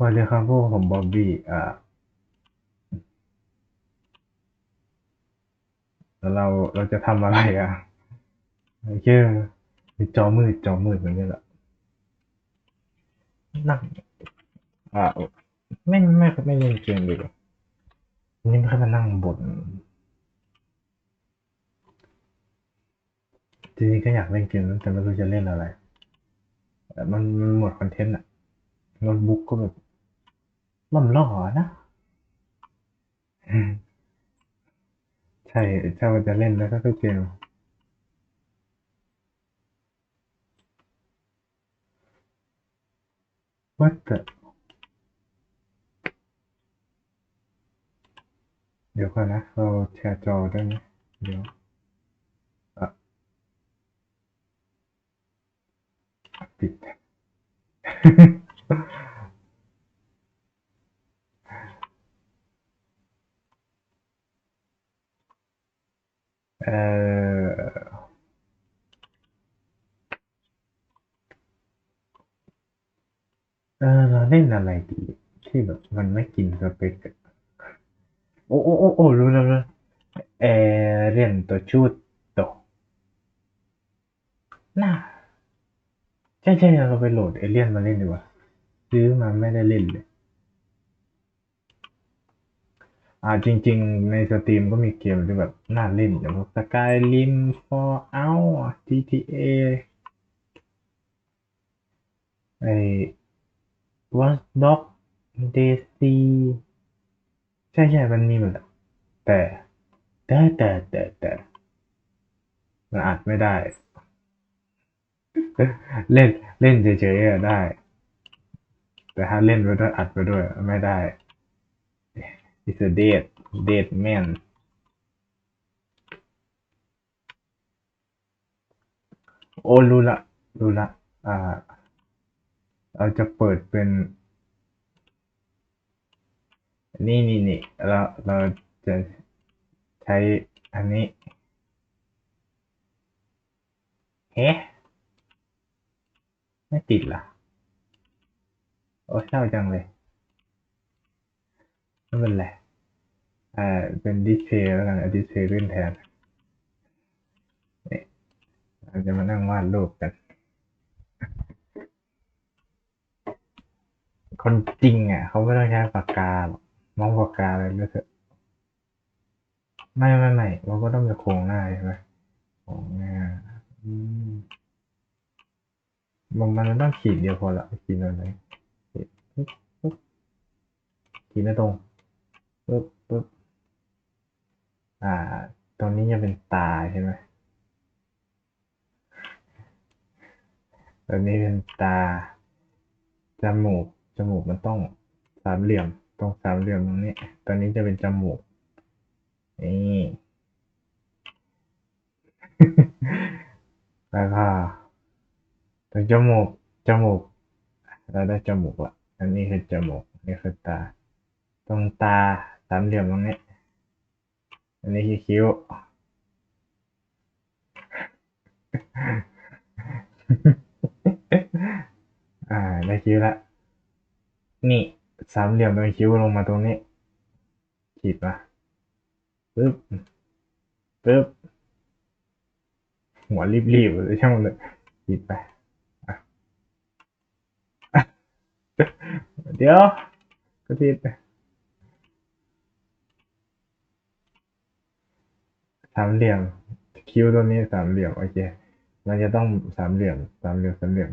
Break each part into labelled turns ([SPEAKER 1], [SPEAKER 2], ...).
[SPEAKER 1] วาเลคาโบของบอบบี้ อ่า แล้วเรา เราจะทำอะไรอะโอเคมีจอมืด จอมืดเหมือนกันแหละนั่งอ่า ไม่ไม่ไม่เล่นเกมดีกว่าวันนี่ไม่ค่อยมานั่งบ่นจริงๆก็อยากเล่นเกมนะแต่ไม่รู้จะเล่นอะไร แต่มันมันหมดคอนเทนต์อะโน้ตบุ๊กก็แบบ ล่อมล่อนะ ใช่ ถ้ามันจะเล่นแล้วก็คือเกม What the เดี๋ยวก่อนนะ เราแชร์จอได้ไหมเดี๋ยวอะปิด เอ่อเออเราเล่นอะไรดีที่แบบมันไม่กินสเปกอะโอ้โอ้โอ้โอ้รู้แล้วรู้แล้วเอเรียนตัวชูดโตน่าใช่ใช่เราไปโหลดเอเลียนมาเล่นดีกว่าซื้อมาไม่ได้เล่นเลย อ่าจริง ๆ ในสตรีมก็มีเกมที่แบบน่าเล่นอย่างพวก Skyrim Fallout GTA ไอ้ Watch Dogs DayZ ใช่ใช่มันมีหมดแต่แต่แต่แต่แต่มันอัดไม่ได้ เล่นเล่นเฉยๆได้ แต่ถ้าเล่นไปด้วยอัดไปด้วยไม่ได้ is a dead dead man โอ้รู้ละรู้ละอ่าเราจะเปิดเป็น นี่นี่นี่เราเราจะใช้อันนี้เฮ้ไม่ติดล่ะ โอ้เศร้าจังเลย ไม่เป็นไรอ่าเป็นดิสเพย์แล้วกันอดิสเพย์ขึ้นแทนนี่เราจะมานั่งวาดรูปกันคนจริงอะเขาไม่ต้องใช้ปากกาหรอกมองปากกาอะไรก็เถอะไม่ไม่ไม่เราก็ต้องมีโครงหน้าใช่ไหมโครงหน้าอืมมันมันต้องขีดเดียวพอละขีดอะไรขีดขีดไม่ตรง ปึ๊บปึ๊บอ่า ตรงนี้จะเป็นตาใช่ไหมตรงนี้เป็นตา จมูก จมูกมันต้องสามเหลี่ยม ตรงสามเหลี่ยมตรงนี้ ตอนนี้จะเป็นจมูก นี่แล้วก็ตรงจมูก จมูก เราได้จมูกละอันนี้คือจมูก นี่คือตา ตรงตา สามเหลี่ยมตรงนี้ อันนี้คือคิ้ว อ่า ได้คิ้วละ นี่สามเหลี่ยมตรงคิ้วลงมาตรงนี้ ขีดมาปึ๊บปึ๊บ หัวรีบๆเลยช่างมันเลยขีดไป เดี๋ยว ก็ทีไป สามเหลี่ยมคิ้วตัวนี้สามเหลี่ยมโอเคมันจะต้องสามเหลี่ยมสามเหลี่ยมสามเหลี่ยม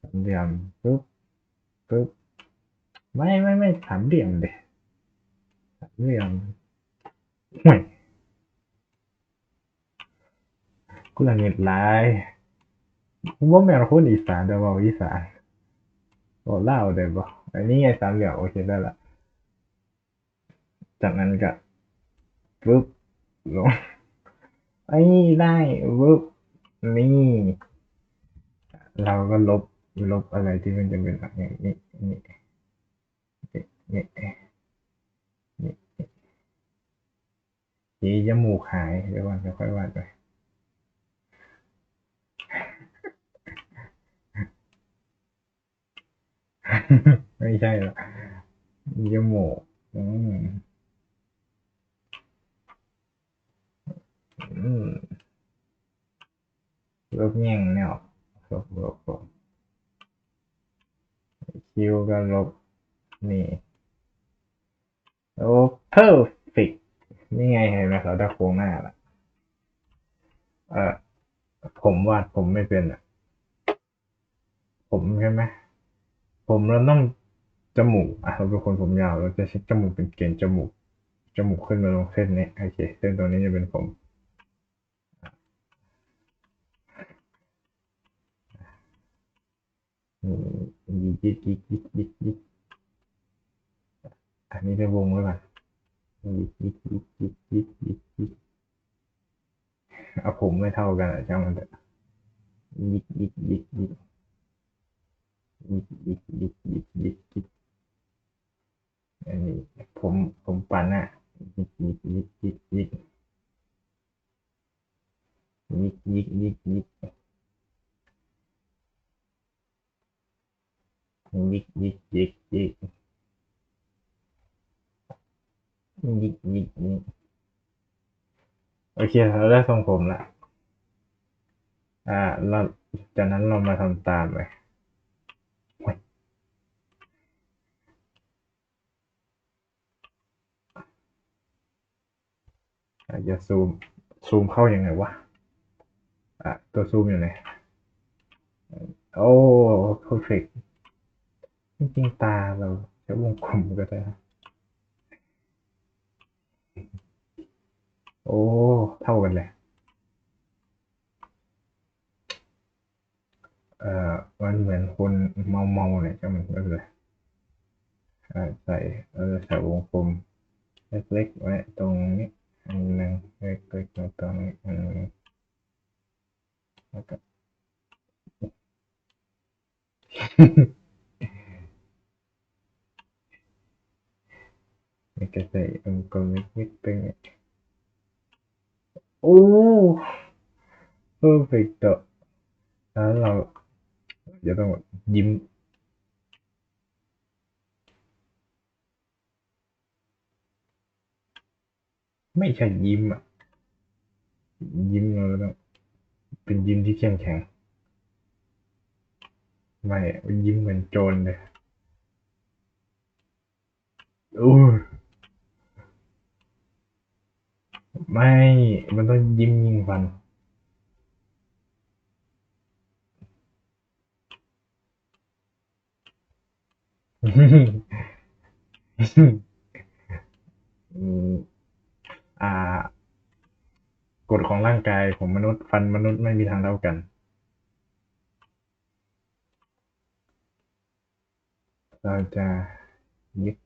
[SPEAKER 1] สามเหลี่ยมปึ๊บปึ๊บไม่ไม่ไม่สามเหลี่ยมเด็สามเหลี่ยมห่วยกูละเงิดหลายผมว่าแม่คนอีสานแต่ว่าอีสานบอกเล่าวได้บ่อันนี้ไงสามเหลี่ยมโอเคได้ละจากนั้นก็ปึ๊บ ลงไอ้ได้ปึ๊บนี่เราก็ลบลบอะไรที่มันจะเป็นอย่างนี้นี่นี่นี่นี่นี่จมูกหายเดี๋ยววันค่อยวาดไปไม่ใช่หรอกจมูกอืมอืมล บแง่งเนี่ยลบลบลบคิวก็ลบนี่โอ้ perfect นี่ไงเห็นไหมเขาได้โครงหน้าละเออผมวาดผมไม่เป็นอะ ผมใช่ไหมผมเราต้องจมูกอะเราเป็นคนผมยาวเราจะเช็คจมูกเป็นเกณฑ์จมูกจมูกขึ้นมาลงเส้นนี้โอเคเส้นตรงนี้จะเป็นผม อืม ยิกยิกยิกยิกยิกยิกอันนี้ได้วงไว้ก่อนยิกยิกยิกยิกยิกยิกยิกเอาผมไม่เท่ากันอะช่างมันเถอะยิกยิกยิกยิกยิกยิกยิกยิกยิกยิกอันนี้ผมผมปั่นอะยิกยิกยิกยิกยิกยิกยิกยิกยิก ยิกยิกยิกยิกยิกยิกยิกโอเคเราได้ทรงผมละอ่าเราจากนั้นเรามาทำตามไปโอ้ยอะจะซูมซูมเข้ายังไงวะอะตัวซูมอยู่ไหนโอ้ perfect จริงๆตาเราใช้วงกลมก็ได้ โอ้ เท่ากันเลยเอ่อมันเหมือนคนเมาเมาๆเนี่ยก็มันไม่เป็นไรอ่าใส่เราจะใส่วงกลมเล็กๆไว้ตรงนี้อันหนึ่งเล็กๆไว้ตรงนี้อันหนึ่งแล้วก็ แล้วก็ใส่วงกลมเล็กๆตรงนี้โอ้ perfect แล้วเราจะต้องยิ้ม ไม่ใช่ยิ้มอะ ยิ้มเราต้องเป็นยิ้มที่เข้มแข็งไม่ยิ้มเหมือนโจรเลยอู้ ไม่ มันต้องยิ้มยิงฟัน อืมอ่ากฎของร่างกายของมนุษย์ฟันมนุษย์ไม่มีทางเท่ากัน เราจะยึด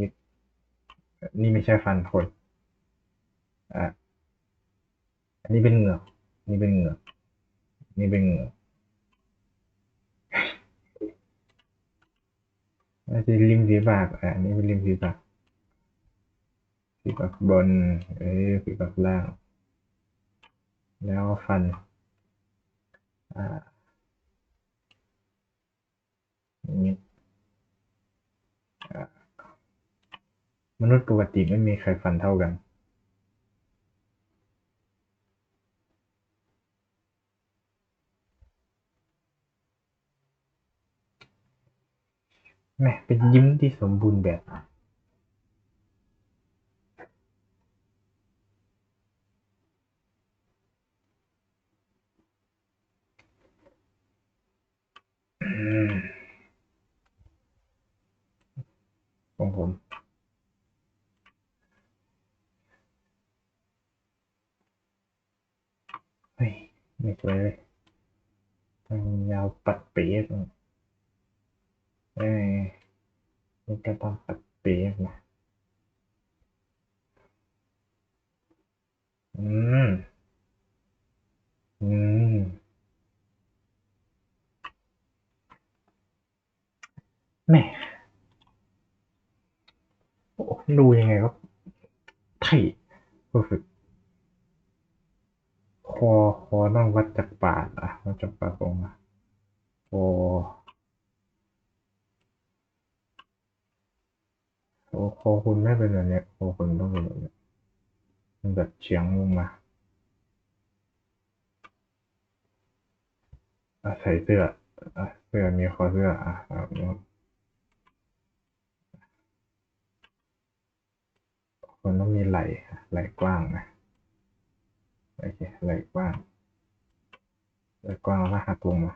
[SPEAKER 1] ยึดนี่ไม่ใช่ฟันคน อะอันนี้เป็นเหงือกนี่เป็นเหงือกนี่เป็นเหงือกอันนี้ริมฝีปากอะอันนี้เป็นริมฝีปากฝีปากบนเอ้ยฝีปากล่าง แล้วฟัน อ่านี่อ่ามนุษย์ปกติไม่มีใครฟันเท่ากัน แหม่เป็นยิ้มที่สมบูรณ์แบบของผมเฮ้ยไม่สวยเลยมันยาวปัดเปียกอ เอ้ยนี่ก็ต้องปัดเปียกนะอืม อืม แหม่โอ้ดูยังไงก็ไถ่เพอร์เฟกคอคอต้องวัดจากปากอะวัดจากปากลงมาคอ โอ้โคคุณไม่เป็นแบบเนี้ยโคคุณต้องเป็นแบบนี้มันแบบเฉียงลงมาอะใส่เสื้ออะเสื้อมีคอเสื้ออะคอะคนต้องมีไหล่ไหล่กว้างนะโอเคไหล่กว้างไหล่กว้างแล้วหักลงมา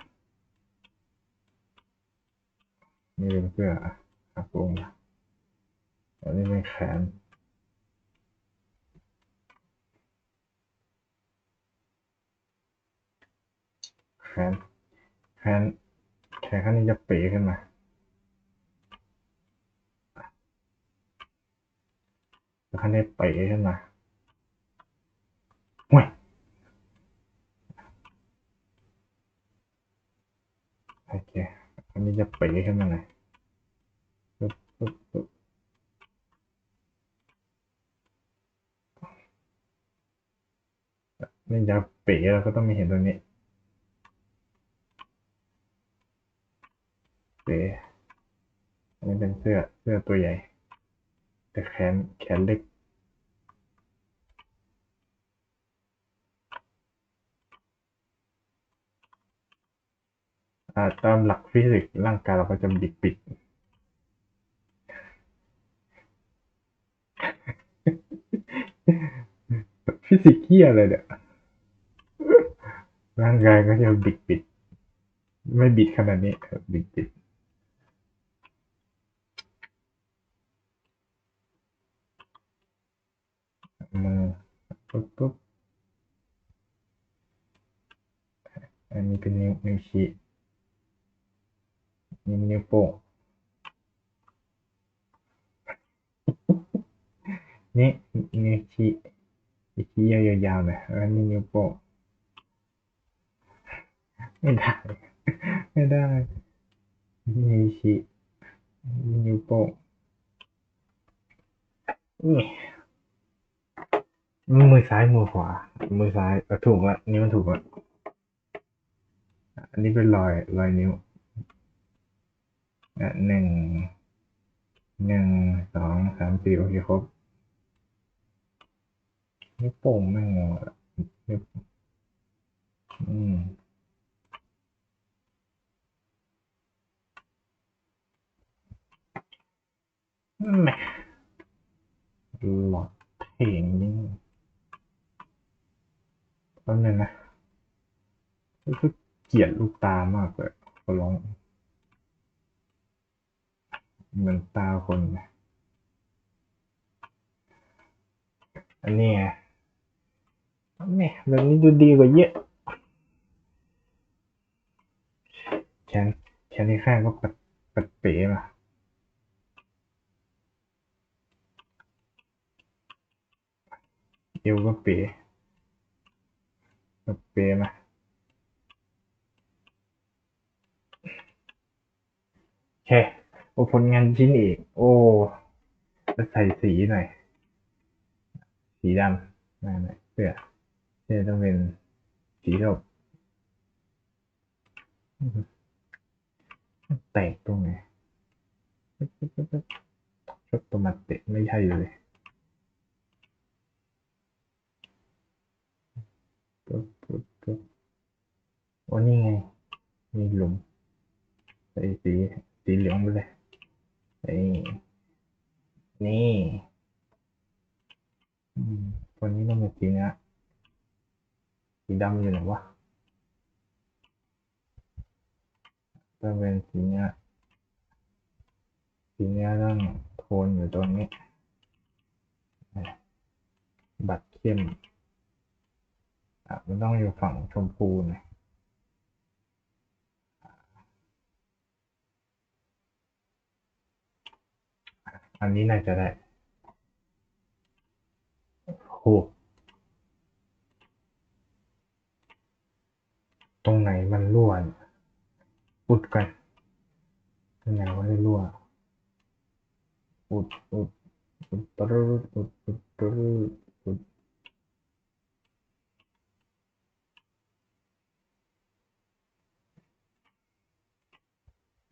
[SPEAKER 1] นี่เป็นเสื้อหักลงมา อันนี้เป็นแขนแขนแขนแขนข้างนี้จะเป๋ขึ้นมาแล้วข้างนี้เป๋ขึ้นมาห่วยโอเคอันนี้จะเป๋ขึ้นมาหน่อยปึ๊บปึ๊บปึ๊บ นี่จะเป๋เราก็ต้องมีเห็นตรงนี้เป๋อันนี้เป็นเสื้อเสื้อตัวใหญ่ แต่แขนแขนเล็กอ่าตามหลักฟิสิกส์ร่างกายเราก็จะบิดปิดฟิสิกส์เฮียอะไรเนี่ย ร่างกายก็จะบิดปิด ไม่บิดขนาดนี้บิดปิดมือปุ๊บปุ๊บอันนี้เป็นนิ้วนิ้วชี้นิ้วนิ้วโป้งนี่นิ้วชี้นิ้วชี้ยาวๆหน่อยแล้วนี่นิ้วโป้ง ไม่ได้ ไม่ได้นิ้วชี้นิ้วโป้งนี่มือซ้ายมือขวา มือซ้ายถูกละนิ้วมันถูกละอันนี้เป็นรอยรอยนิ้วอะหนึ่งหนึ่งสองสามสี่โอเคครบนิ้วโป้งไม่งงละนิ้วอืม แหมหลอดเพลงนี่แป๊บนึงนะรู้สึกเกลียดลูกตามากเลยขอร้องเหมือนตาคนนะอันนี้ไงแหม่แบบนี้ดูดีกว่าเยอะแขนแขนที่ข้างก็ปัดปัดเป๋มา เอวก็เป๋เป๋มาโอเคโอ้ผลงานชิ้นเอกโอ้จะใส่สีหน่อย สีดำมาหน่อยเสื้อเสื้อต้องเป็นสีดกแตกตรงไหนชดตัวมาเตะไม่ใช่เลย ปึ๊บปึ๊บปึ๊บโอ้นี่ไง มีหลุมใส่สีสีเหลืองไปเลยนี่นี่ตัวนี้ต้องเป็นสีนื้สีดำอยู่ไหนวะต้องเป็นสีเนื้อสีเนื้อต้องโทนอยู่ตรงนี้ บัตรเข้ม มันต้องอยู่ฝั่งชมพูหน่อยอันนี้น่าจะได้โหตรงไหนมันรั่วอุดกันตรงไหนว่าได้รั่ว อุดอุดอุดตรึดอุดอุดตรึดอุด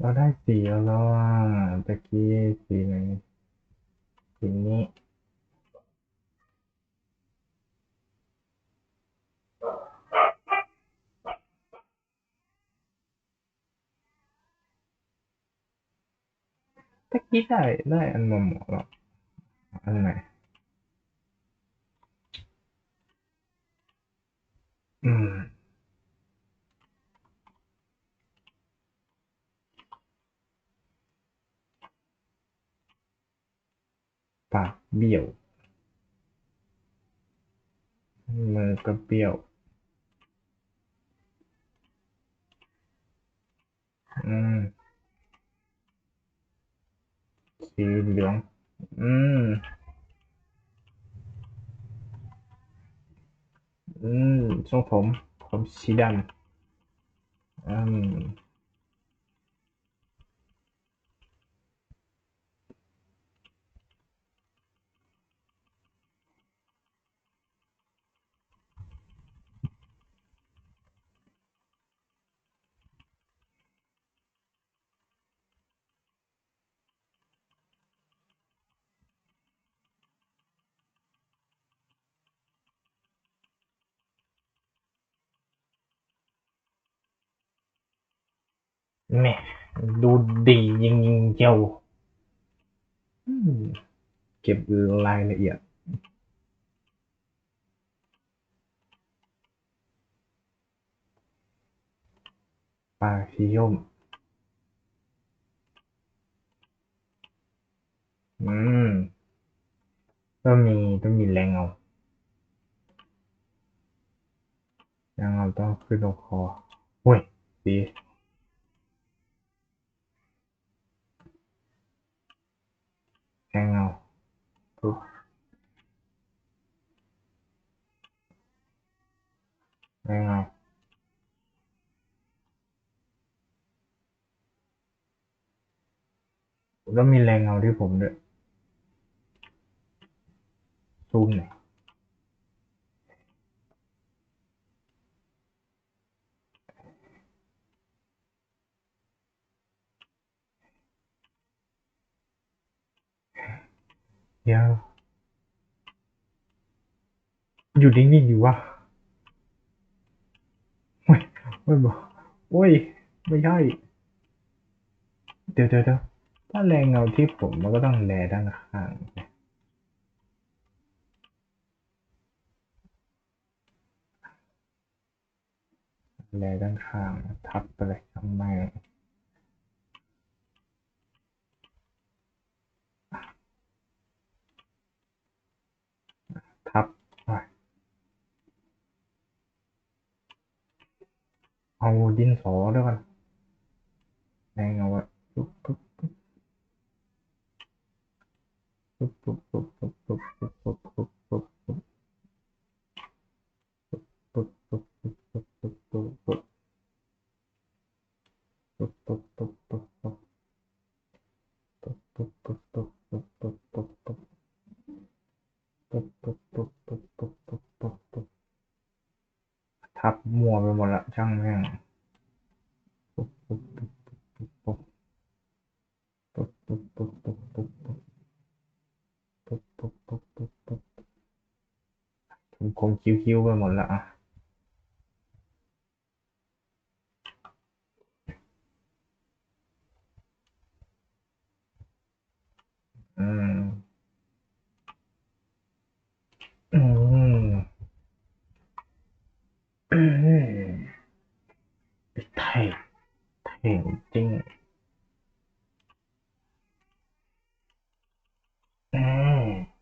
[SPEAKER 1] เราได้สีแล้วแล้วอะตะกี้สีไหนทีนี้ตะกี้ได้ได้อันมาหมอแล้วอันไหนอืม ปากเบี้ยว มือก็เบี้ยว อืม สีเหลือง อืม อืมทรงผม ผมสีดำอืม แหม่ดูดีจริงเจ้าอืมเก็บรายละเอียด ปาสีย่มอืมต้องมีต้องมีแรงเอาแรงเอาต้องขึ้นตรงคอโอ้ยดี แรงเอาปุ๊บแรงเอาแล้วมีแรงเงาที่ผมด้วยซูมหน่อย เดี๋ยวอยู่นิ่งๆอยู่วะโอ้ยโอ้ยบอกโอ้ย ไม่ใช่ เดี๋ยวเดี๋ยวเดี๋ยวถ้าแรงเงาที่ผมมันก็ต้องแลด้านข้างแลด้านข้าง ทับไปเลยข้างในทับไป เอาดินสอด้วยกันแรงเอาอะปุ๊บปุ๊บปุ๊บปุ๊บปุ๊บปุ๊บปุ๊บปุ๊บปุ๊บ คิวไปหมดละอะอืม อืม อืมเท่เท่จริง อืม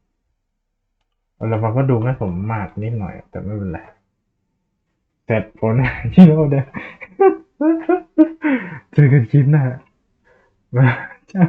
[SPEAKER 1] แล้วมันก็ดูไม่สม มาตรนิดหน่อย แต่ไม่เป็นไรเสร็จผลที่เราเด้อเจอกันคลิปหน้าจ้า